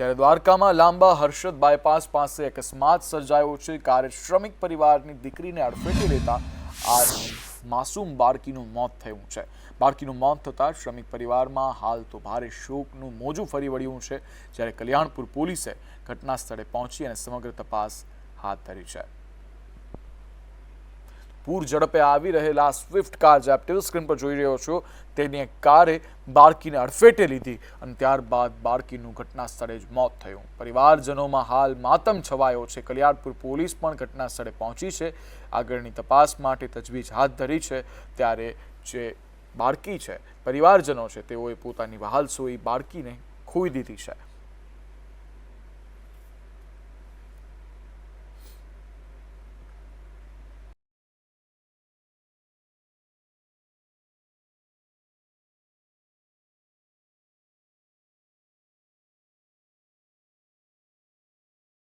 ત્યારે દ્વારકામાં લાંબા હર્ષદ બાયપાસ પાસે અકસ્માત સર્જાયો છે. કારે શ્રમિક પરિવારની દીકરીને અડફેટે લેતા આ માસૂમ બાળકીનું મોત થયું છે. બાળકીનું મોત થતાં શ્રમિક પરિવારમાં હાલ તો ભારે શોકનું મોજું ફરી વળ્યું છે. જ્યારે કલ્યાણપુર પોલીસે ઘટના સ્થળે પહોંચી અને સમગ્ર તપાસ હાથ ધરી છે. પૂર ઝડપે આવી રહેલા સ્વિફ્ટ કાર જે આપ ટીવી સ્ક્રીન પર જોઈ રહ્યો છો, તેની એક કારે બાળકીને અડફેટે લીધી અને ત્યારબાદ બાળકીનું ઘટના સ્થળે જ મોત થયું. પરિવારજનોમાં હાલ માતમ છવાયો છે. કલિયાણપુર પોલીસ પણ ઘટના સ્થળે પહોંચી છે. આગળની તપાસ માટે તજવીજ હાથ ધરી છે. ત્યારે જે બાળકી છે, પરિવારજનો છે, તેઓએ પોતાની વહાલ સોઈ બાળકીને ખોઈ દીધી છે.